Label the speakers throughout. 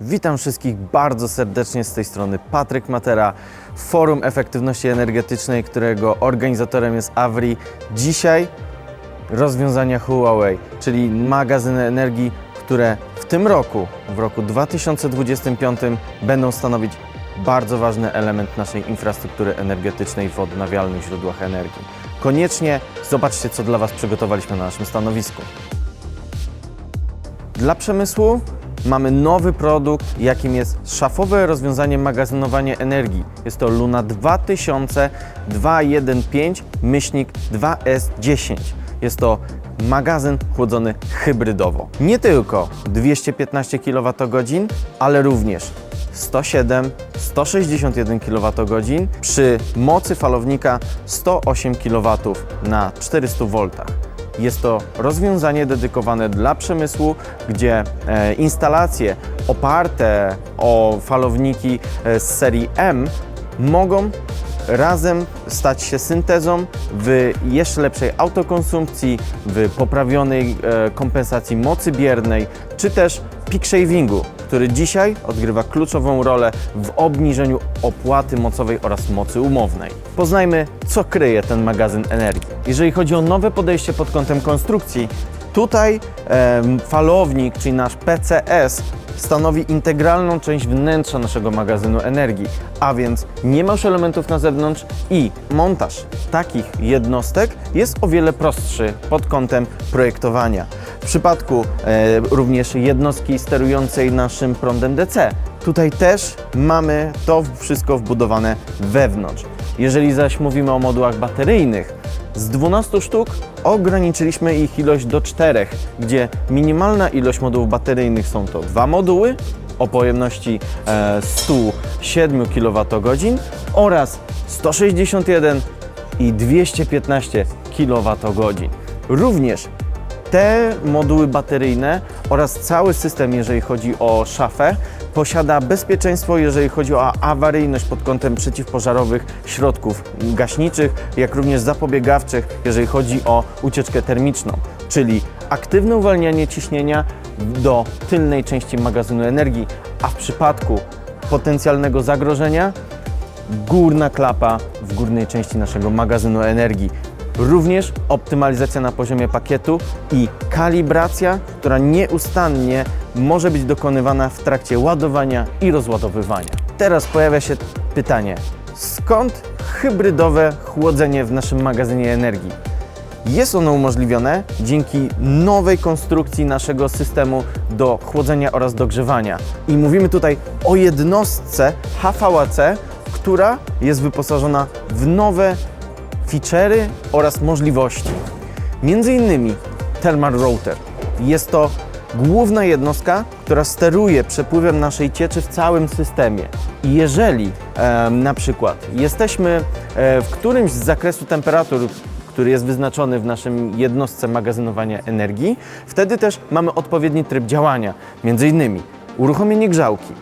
Speaker 1: Witam wszystkich bardzo serdecznie z tej strony Patryk Matera, Forum Efektywności Energetycznej, którego organizatorem jest Avri. Dzisiaj rozwiązania Huawei, czyli magazyny energii, które w tym roku, w roku 2025 będą stanowić bardzo ważny element naszej infrastruktury energetycznej w odnawialnych źródłach energii. Koniecznie zobaczcie, co dla Was przygotowaliśmy na naszym stanowisku. Dla przemysłu mamy nowy produkt, jakim jest szafowe rozwiązanie magazynowania energii. Jest to Luna 2000 215 myślnik 2S10. Jest to magazyn chłodzony hybrydowo. Nie tylko 215 kWh, ale również 107, 161 kWh przy mocy falownika 108 kW na 400 V. Jest to rozwiązanie dedykowane dla przemysłu, gdzie e, instalacje oparte o falowniki e, z serii M mogą razem stać się syntezą w jeszcze lepszej autokonsumpcji, w poprawionej e, kompensacji mocy biernej, czy też peak shavingu, który dzisiaj odgrywa kluczową rolę w obniżeniu opłaty mocowej oraz mocy umownej. Poznajmy, co kryje ten magazyn energii. Jeżeli chodzi o nowe podejście pod kątem konstrukcji, tutaj falownik, czyli nasz PCS, stanowi integralną część wnętrza naszego magazynu energii, a więc nie ma już elementów na zewnątrz i montaż takich jednostek jest o wiele prostszy pod kątem projektowania. W przypadku e, również jednostki sterującej naszym prądem DC, tutaj też mamy to wszystko wbudowane wewnątrz. Jeżeli zaś mówimy o modułach bateryjnych, z 12 sztuk ograniczyliśmy ich ilość do 4, gdzie minimalna ilość modułów bateryjnych są to dwa moduły o pojemności e, 107 kWh oraz 161 i 215 kWh. Również te moduły bateryjne oraz cały system, jeżeli chodzi o szafę, posiada bezpieczeństwo, jeżeli chodzi o awaryjność pod kątem przeciwpożarowych środków gaśniczych, jak również zapobiegawczych, jeżeli chodzi o ucieczkę termiczną, czyli aktywne uwalnianie ciśnienia do tylnej części magazynu energii, a w przypadku potencjalnego zagrożenia górna klapa w górnej części naszego magazynu energii. Również optymalizacja na poziomie pakietu i kalibracja, która nieustannie może być dokonywana w trakcie ładowania i rozładowywania. Teraz pojawia się pytanie, skąd hybrydowe chłodzenie w naszym magazynie energii? Jest ono umożliwione dzięki nowej konstrukcji naszego systemu do chłodzenia oraz dogrzewania. I mówimy tutaj o jednostce HVAC, która jest wyposażona w nowe feature'y oraz możliwości. Między innymi Thermal Router. Jest to główna jednostka, która steruje przepływem naszej cieczy w całym systemie. I jeżeli em, na przykład jesteśmy e, w którymś z zakresu temperatur, który jest wyznaczony w naszym jednostce magazynowania energii, wtedy też mamy odpowiedni tryb działania, między innymi uruchomienie grzałki,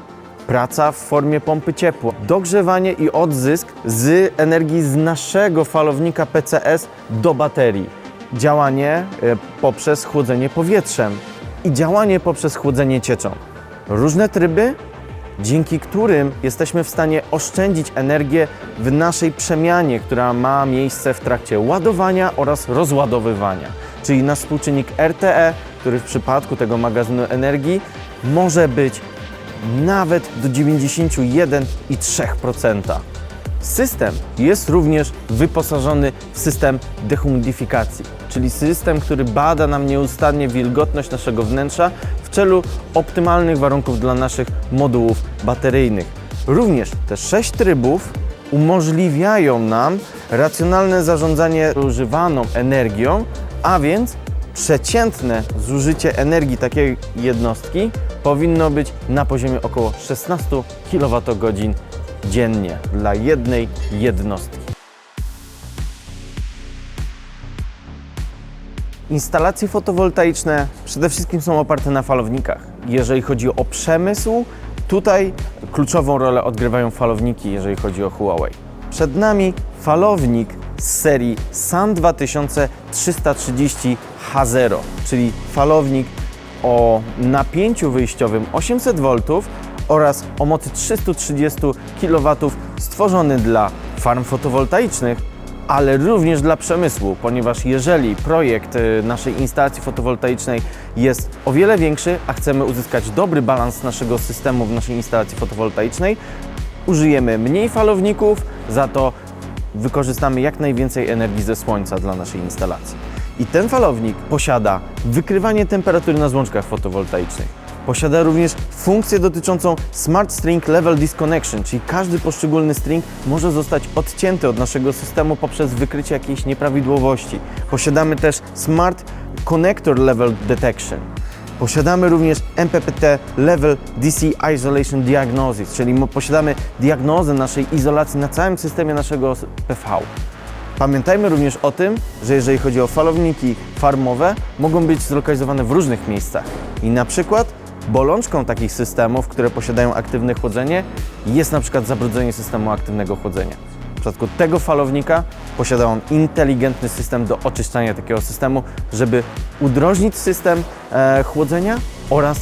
Speaker 1: praca w formie pompy ciepła, dogrzewanie i odzysk z energii z naszego falownika PCS do baterii, działanie e, poprzez chłodzenie powietrzem i działanie poprzez chłodzenie cieczą. Różne tryby, dzięki którym jesteśmy w stanie oszczędzić energię w naszej przemianie, która ma miejsce w trakcie ładowania oraz rozładowywania. Czyli nasz współczynnik RTE, który w przypadku tego magazynu energii może być nawet do 91,3%. System jest również wyposażony w system dehumidyfikacji, czyli system, który bada nam nieustannie wilgotność naszego wnętrza w celu optymalnych warunków dla naszych modułów bateryjnych. Również te sześć trybów umożliwiają nam racjonalne zarządzanie używaną energią, a więc przeciętne zużycie energii takiej jednostki powinno być na poziomie około 16 kWh dziennie dla jednej jednostki. Instalacje fotowoltaiczne przede wszystkim są oparte na falownikach. Jeżeli chodzi o przemysł, tutaj kluczową rolę odgrywają falowniki, jeżeli chodzi o Huawei. Przed nami falownik z serii SAN 2330 H0, czyli falownik o napięciu wyjściowym 800 V oraz o mocy 330 kW stworzony dla farm fotowoltaicznych, ale również dla przemysłu, ponieważ jeżeli projekt y, naszej instalacji fotowoltaicznej jest o wiele większy, a chcemy uzyskać dobry balans naszego systemu w naszej instalacji fotowoltaicznej, użyjemy mniej falowników, za to wykorzystamy jak najwięcej energii ze słońca dla naszej instalacji. I ten falownik posiada wykrywanie temperatury na złączkach fotowoltaicznych. Posiada również funkcję dotyczącą Smart String Level Disconnection, czyli każdy poszczególny string może zostać odcięty od naszego systemu poprzez wykrycie jakiejś nieprawidłowości. Posiadamy też Smart Connector Level Detection. Posiadamy również MPPT Level DC Isolation Diagnosis, czyli posiadamy diagnozę naszej izolacji na całym systemie naszego PV. Pamiętajmy również o tym, że jeżeli chodzi o falowniki farmowe, mogą być zlokalizowane w różnych miejscach. I na przykład bolączką takich systemów, które posiadają aktywne chłodzenie, jest na przykład zabrudzenie systemu aktywnego chłodzenia. W przypadku tego falownika posiada on inteligentny system do oczyszczania takiego systemu, żeby udrożnić system e, chłodzenia oraz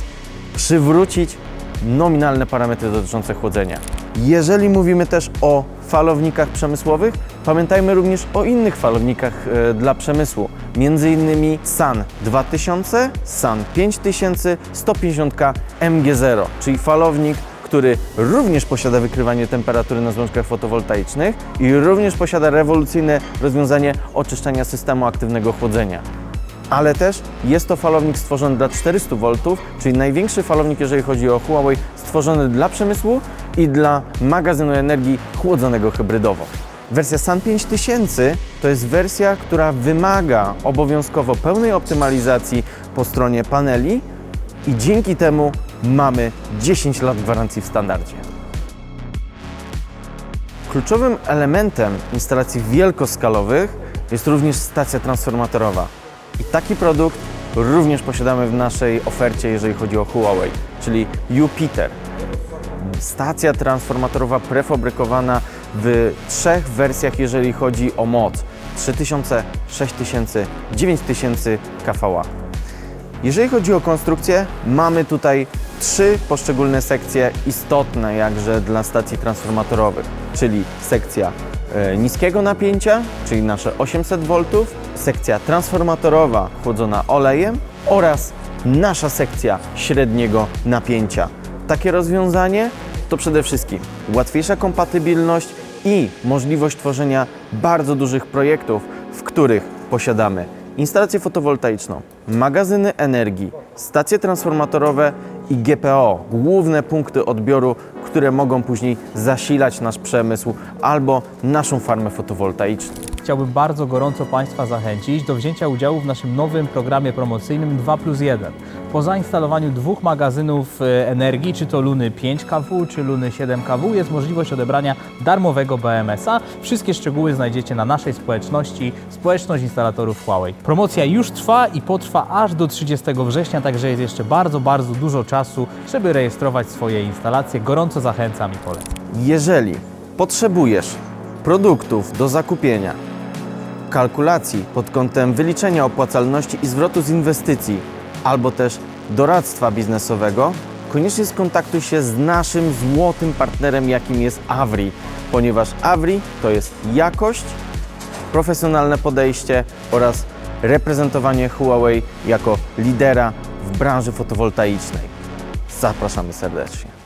Speaker 1: przywrócić nominalne parametry dotyczące chłodzenia. Jeżeli mówimy też o falownikach przemysłowych, pamiętajmy również o innych falownikach e, dla przemysłu, między innymi SAN 2000, SAN 5000, 150 MG0, czyli falownik, który również posiada wykrywanie temperatury na złączkach fotowoltaicznych i również posiada rewolucyjne rozwiązanie oczyszczania systemu aktywnego chłodzenia. Ale też jest to falownik stworzony dla 400 V, czyli największy falownik, jeżeli chodzi o Huawei, stworzony dla przemysłu i dla magazynu energii chłodzonego hybrydowo. Wersja SAN 5000 to jest wersja, która wymaga obowiązkowo pełnej optymalizacji po stronie paneli i dzięki temu mamy 10 lat gwarancji w standardzie. Kluczowym elementem instalacji wielkoskalowych jest również stacja transformatorowa. I taki produkt również posiadamy w naszej ofercie, jeżeli chodzi o Huawei, czyli Jupiter. Stacja transformatorowa prefabrykowana w trzech wersjach, jeżeli chodzi o moc 3000, 6000, 9000 kVA. Jeżeli chodzi o konstrukcję, mamy tutaj trzy poszczególne sekcje istotne jakże dla stacji transformatorowych, czyli sekcja e, niskiego napięcia, czyli nasze 800 V, sekcja transformatorowa chłodzona olejem oraz nasza sekcja średniego napięcia. Takie rozwiązanie to przede wszystkim łatwiejsza kompatybilność i możliwość tworzenia bardzo dużych projektów, w których posiadamy instalację fotowoltaiczną, magazyny energii, stacje transformatorowe i GPO, główne punkty odbioru, które mogą później zasilać nasz przemysł albo naszą farmę fotowoltaiczną.
Speaker 2: Chciałbym bardzo gorąco Państwa zachęcić do wzięcia udziału w naszym nowym programie promocyjnym 2 plus 1. Po zainstalowaniu dwóch magazynów e, energii, czy to Luny 5 kW, czy Luny 7 kW, jest możliwość odebrania darmowego BMS-a. Wszystkie szczegóły znajdziecie na naszej społeczności, społeczność instalatorów Huawei. Promocja już trwa i potrwa aż do 30 września, także jest jeszcze bardzo, bardzo dużo czasu, żeby rejestrować swoje instalacje. Gorąco zachęcam i polecam.
Speaker 1: Jeżeli potrzebujesz produktów do zakupienia, kalkulacji pod kątem wyliczenia opłacalności i zwrotu z inwestycji, albo też doradztwa biznesowego, koniecznie skontaktuj się z naszym złotym partnerem, jakim jest Avri, ponieważ Avri to jest jakość, profesjonalne podejście oraz reprezentowanie Huawei jako lidera w branży fotowoltaicznej. Zapraszamy serdecznie.